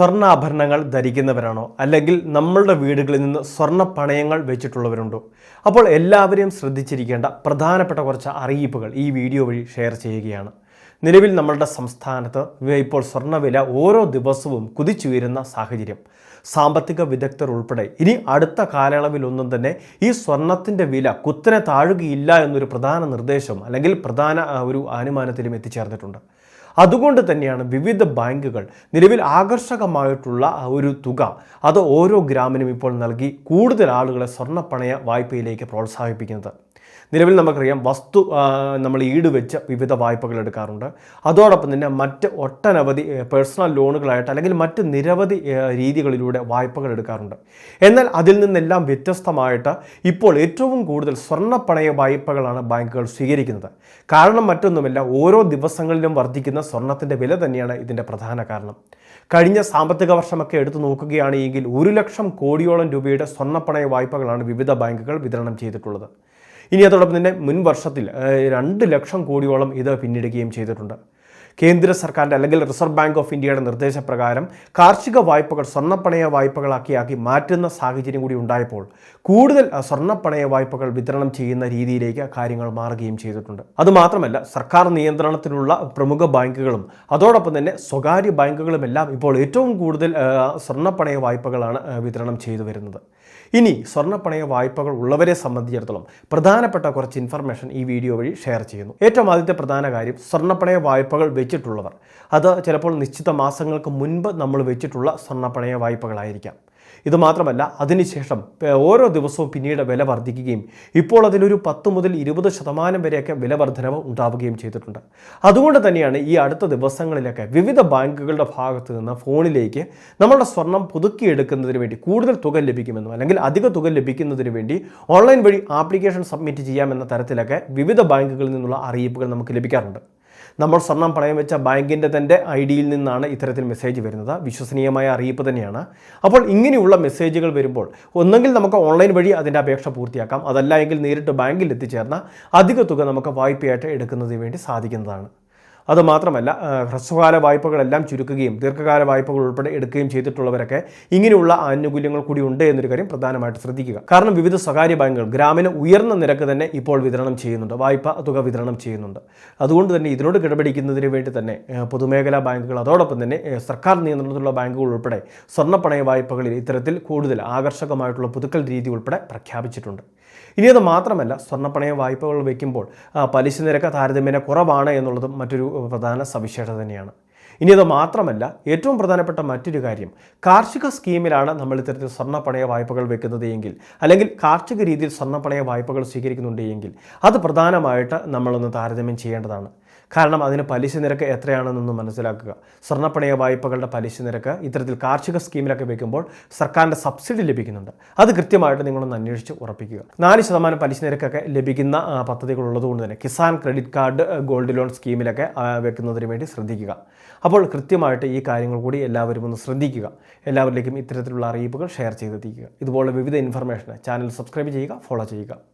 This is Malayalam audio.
സ്വർണാഭരണങ്ങൾ ധരിക്കുന്നവരാണോ? അല്ലെങ്കിൽ നമ്മളുടെ വീടുകളിൽ നിന്ന് സ്വർണ പണയങ്ങൾ വെച്ചിട്ടുള്ളവരുണ്ടോ? അപ്പോൾ എല്ലാവരെയും ശ്രദ്ധിച്ചിരിക്കേണ്ട പ്രധാനപ്പെട്ട കുറച്ച് അറിയിപ്പുകൾ ഈ വീഡിയോ വഴി ഷെയർ ചെയ്യുകയാണ്. നിലവിൽ നമ്മളുടെ സംസ്ഥാനത്ത് ഇപ്പോൾ സ്വർണവില ഓരോ ദിവസവും കുതിച്ചുയരുന്ന സാഹചര്യം. സാമ്പത്തിക വിദഗ്ധർ ഉൾപ്പെടെ ഇനി അടുത്ത കാലയളവിലൊന്നും തന്നെ ഈ സ്വർണത്തിന്റെ വില കുത്തനെ താഴുകയില്ല എന്നൊരു പ്രധാന നിർദ്ദേശം അല്ലെങ്കിൽ പ്രധാന ഒരു അനുമാനത്തിലും എത്തിച്ചേർന്നിട്ടുണ്ട്. അതുകൊണ്ട് തന്നെയാണ് വിവിധ ബാങ്കുകൾ നിലവിൽ ആകർഷകമായിട്ടുള്ള ഒരു തുക. അത് ഓരോ ഗ്രാമിനും ഇപ്പോൾ നൽകി കൂടുതൽ ആളുകളെ സ്വർണപ്പണയ വായ്പയിലേക്ക് പ്രോത്സാഹിപ്പിക്കുന്നത്. നിലവിൽ നമുക്കറിയാം വസ്തു നമ്മൾ ഈട് വെച്ച് വിവിധ വായ്പകൾ എടുക്കാറുണ്ട്. അതോടൊപ്പം തന്നെ മറ്റ് ഒട്ടനവധി പേഴ്സണൽ ലോണുകളായിട്ട് അല്ലെങ്കിൽ മറ്റ് നിരവധി രീതികളിലൂടെ വായ്പകൾ എടുക്കാറുണ്ട്. എന്നാൽ അതിൽ നിന്നെല്ലാം വ്യത്യസ്തമായിട്ട് ഇപ്പോൾ ഏറ്റവും കൂടുതൽ സ്വർണപ്പണയ വായ്പകളാണ് ബാങ്കുകൾ സ്വീകരിക്കുന്നത്. കാരണം മറ്റൊന്നുമല്ല ഓരോ ദിവസങ്ങളിലും വർദ്ധിക്കുന്ന സ്വർണത്തിന്റെ വില തന്നെയാണ് ഇതിന്റെ പ്രധാന കാരണം. കഴിഞ്ഞ സാമ്പത്തിക വർഷമൊക്കെ എടുത്തു നോക്കുകയാണെങ്കിൽ ഒരു ലക്ഷം കോടിയോളം രൂപയുടെ സ്വർണപ്പണയ വായ്പകളാണ് വിവിധ ബാങ്കുകൾ വിതരണം ചെയ്തിട്ടുള്ളത്. ഇനി അതോടൊപ്പം തന്നെ മുൻ വർഷത്തിൽ രണ്ട് ലക്ഷം കോടിയോളം ഇത് പിന്നിടുകയും ചെയ്തിട്ടുണ്ട്. കേന്ദ്ര സർക്കാരിന്റെ അല്ലെങ്കിൽ റിസർവ് ബാങ്ക് ഓഫ് ഇന്ത്യയുടെ നിർദ്ദേശപ്രകാരം കാർഷിക വായ്പകൾ സ്വർണപ്പണയ വായ്പകളാക്കിയാക്കി മാറ്റുന്ന സാഹചര്യം കൂടി ഉണ്ടായപ്പോൾ കൂടുതൽ സ്വർണപ്പണയ വായ്പകൾ വിതരണം ചെയ്യുന്ന രീതിയിലേക്ക് കാര്യങ്ങൾ മാറുകയും ചെയ്തിട്ടുണ്ട്. അതുമാത്രമല്ല സർക്കാർ നിയന്ത്രണത്തിലുള്ള പ്രമുഖ ബാങ്കുകളും അതോടൊപ്പം തന്നെ സ്വകാര്യ ബാങ്കുകളുമെല്ലാം ഇപ്പോൾ ഏറ്റവും കൂടുതൽ സ്വർണപ്പണയ വായ്പകളാണ് വിതരണം ചെയ്തു വരുന്നത്. ഇനി സ്വർണപ്പണയ വായ്പകൾ ഉള്ളവരെ സംബന്ധിച്ചിടത്തോളം പ്രധാനപ്പെട്ട കുറച്ച് ഇൻഫർമേഷൻ ഈ വീഡിയോ വഴി ഷെയർ ചെയ്യുന്നു. ഏറ്റവും ആദ്യത്തെ പ്രധാന കാര്യം സ്വർണപ്പണയ വായ്പകൾ വെച്ചിട്ടുള്ളവർ. അത് ചിലപ്പോൾ നിശ്ചിത മാസങ്ങൾക്ക് മുൻപ് നമ്മൾ വെച്ചിട്ടുള്ള സ്വർണപ്പണയ വായ്പകളായിരിക്കാം. ഇത് മാത്രമല്ല അതിനുശേഷം ഓരോ ദിവസവും പിന്നീട് വില വർദ്ധിക്കുകയും ഇപ്പോൾ അതിലൊരു പത്ത് മുതൽ ഇരുപത് ശതമാനം വരെയൊക്കെ വില വർധനവ് ഉണ്ടാവുകയും ചെയ്തിട്ടുണ്ട്. അതുകൊണ്ട് തന്നെയാണ് ഈ അടുത്ത ദിവസങ്ങളിലൊക്കെ വിവിധ ബാങ്കുകളുടെ ഭാഗത്ത് നിന്ന് ഫോണിലേക്ക് നമ്മളുടെ സ്വർണം പുതുക്കിയെടുക്കുന്നതിന് വേണ്ടി കൂടുതൽ തുക ലഭിക്കുമെന്നും അല്ലെങ്കിൽ അധിക തുക ലഭിക്കുന്നതിന് വേണ്ടി ഓൺലൈൻ വഴി ആപ്ലിക്കേഷൻ സബ്മിറ്റ് ചെയ്യാമെന്ന തരത്തിലൊക്കെ വിവിധ ബാങ്കുകളിൽ നിന്നുള്ള അറിയിപ്പുകൾ നമുക്ക് ലഭിക്കാറുണ്ട്. നമ്മൾ സ്വർണം പണയം വെച്ച ബാങ്കിന്റെ തന്റെ ഐ ഡിയിൽ നിന്നാണ് ഇത്തരത്തിൽ മെസ്സേജ് വരുന്നത്. വിശ്വസനീയമായ അറിയിപ്പ് തന്നെയാണ്. അപ്പോൾ ഇങ്ങനെയുള്ള മെസ്സേജുകൾ വരുമ്പോൾ ഒന്നെങ്കിൽ നമുക്ക് ഓൺലൈൻ വഴി അതിന്റെ അപേക്ഷ പൂർത്തിയാക്കാം. അതല്ല എങ്കിൽ നേരിട്ട് ബാങ്കിൽ എത്തിച്ചേർന്ന അധിക തുക നമുക്ക് വായ്പയായിട്ട് എടുക്കുന്നതിന് വേണ്ടി സാധിക്കുന്നതാണ്. അതുമാത്രമല്ല ഹ്രസ്വകാല വായ്പകളെല്ലാം ചുരുക്കുകയും ദീർഘകാല വായ്പകൾ ഉൾപ്പെടെ എടുക്കുകയും ചെയ്തിട്ടുള്ളവരൊക്കെ ഇങ്ങനെയുള്ള ആനുകൂല്യങ്ങൾ കൂടി ഉണ്ട് എന്നൊരു കാര്യം പ്രധാനമായിട്ട് ശ്രദ്ധിക്കുക. കാരണം വിവിധ സ്വകാര്യ ബാങ്കുകൾ ഗ്രാമീണ ഉയർന്ന നിരക്ക് തന്നെ ഇപ്പോൾ വിതരണം ചെയ്യുന്നുണ്ട് വായ്പ തുക വിതരണം ചെയ്യുന്നുണ്ട്. അതുകൊണ്ട് തന്നെ ഇതിനോട് കിടപിടിക്കുന്നതിന് വേണ്ടി തന്നെ പൊതുമേഖലാ ബാങ്കുകൾ അതോടൊപ്പം തന്നെ സർക്കാർ നിയന്ത്രണത്തിലുള്ള ബാങ്കുകൾ ഉൾപ്പെടെ സ്വർണപ്പണയ വായ്പകളിൽ ഇത്തരത്തിൽ കൂടുതൽ ആകർഷകമായിട്ടുള്ള പുതുക്കൽ രീതി ഉൾപ്പെടെ പ്രഖ്യാപിച്ചിട്ടുണ്ട്. ഇനി അത് മാത്രമല്ല സ്വർണപ്പണയ വായ്പകൾ വയ്ക്കുമ്പോൾ പലിശ നിരക്ക് താരതമ്യേന കുറവാണ് എന്നുള്ളതും മറ്റൊരു പ്രധാന സവിശേഷത തന്നെയാണ്. ഇനി അത് മാത്രമല്ല ഏറ്റവും പ്രധാനപ്പെട്ട മറ്റൊരു കാര്യം. കാർഷിക സ്കീമിലാണ് നമ്മൾ ഇത്തരത്തിൽ സ്വർണപ്പണയ വായ്പകൾ വെക്കുന്നത് എങ്കിൽ അല്ലെങ്കിൽ കാർഷിക രീതിയിൽ സ്വർണപ്പണയ വായ്പകൾ സ്വീകരിക്കുന്നുണ്ട് എങ്കിൽ അത് പ്രധാനമായിട്ട് നമ്മളൊന്ന് താരതമ്യം ചെയ്യേണ്ടതാണ്. കാരണം അതിന് പലിശ നിരക്ക് എത്രയാണെന്നൊന്ന് മനസ്സിലാക്കുക. സ്വർണപ്പണയ വായ്പകളുടെ പലിശ നിരക്ക് ഇത്തരത്തിൽ കാർഷിക സ്കീമിലൊക്കെ വയ്ക്കുമ്പോൾ സർക്കാരിന്റെ സബ്സിഡി ലഭിക്കുന്നുണ്ട്. അത് കൃത്യമായിട്ട് നിങ്ങളൊന്ന് അന്വേഷിച്ച് ഉറപ്പിക്കുക. നാല് ശതമാനം പലിശ നിരക്കൊക്കെ ലഭിക്കുന്ന പദ്ധതികൾ ഉള്ളതുകൊണ്ട് തന്നെ Kisan credit card gold loan സ്കീമിലൊക്കെ വെക്കുന്നതിന് വേണ്ടി ശ്രദ്ധിക്കുക. അപ്പോൾ കൃത്യമായിട്ട് ഈ കാര്യങ്ങൾ കൂടി എല്ലാവരും ഒന്ന് ശ്രദ്ധിക്കുക. എല്ലാവരിലേക്കും ഇത്തരത്തിലുള്ള അറിയിപ്പുകൾ ഷെയർ ചെയ്തെത്തിക്കുക. ഇതുപോലെ വിവിധ ഇൻഫർമേഷൻ ചാനൽ സബ്സ്ക്രൈബ് ചെയ്യുക ഫോളോ ചെയ്യുക.